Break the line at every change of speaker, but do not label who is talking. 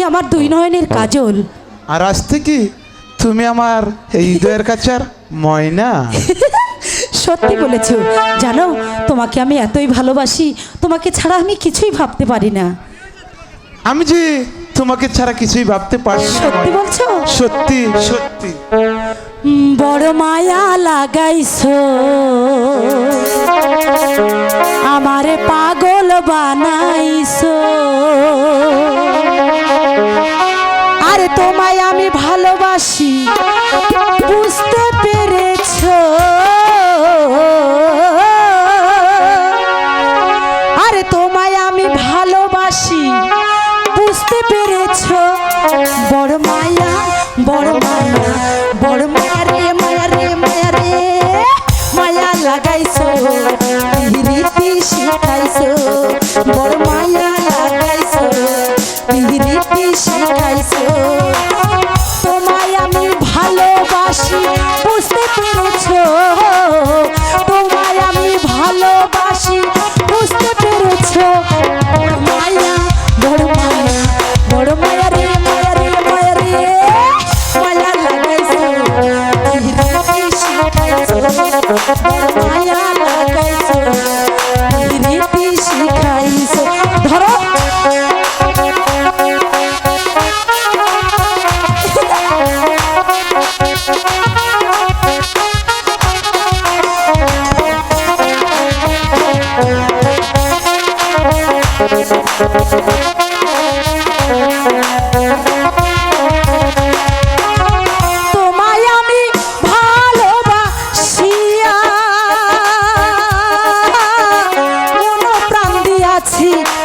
তুমি আমার দুই নয়নের কাজল।
আর আজ থেকে তুমি আমার এই হৃদয়ের কাছার ময়না।
সত্যি বলেছ। জানো তোমাকে আমি এতই ভালোবাসি তোমাকে ছাড়া আমি কিছুই ভাবতে পারি না।
আমি যে তোমাকে ছাড়া কিছুই ভাবতে পারি না।
সত্যি বলছো?
সত্যি সত্যি।
বড় মায়া লাগাইছো। আমারে পাগল বানাইছো। আরে তোমায় আমি ভালোবাসি। বুঝতে পেরেছ? আরে তোমায় আমি ভালোবাসি। বুঝতে পেরেছ? বড় মায়া বড় মায়া বড় মায়া রে মায়া রে মায়া রে। মায়া লাগাইছো রীতি শিখাইছো। বড় মায়া লাগাইছো রীতি শিখাইছো। মায়া লাগাইছো রীতি শিখাইছো ধরো। তোমায় party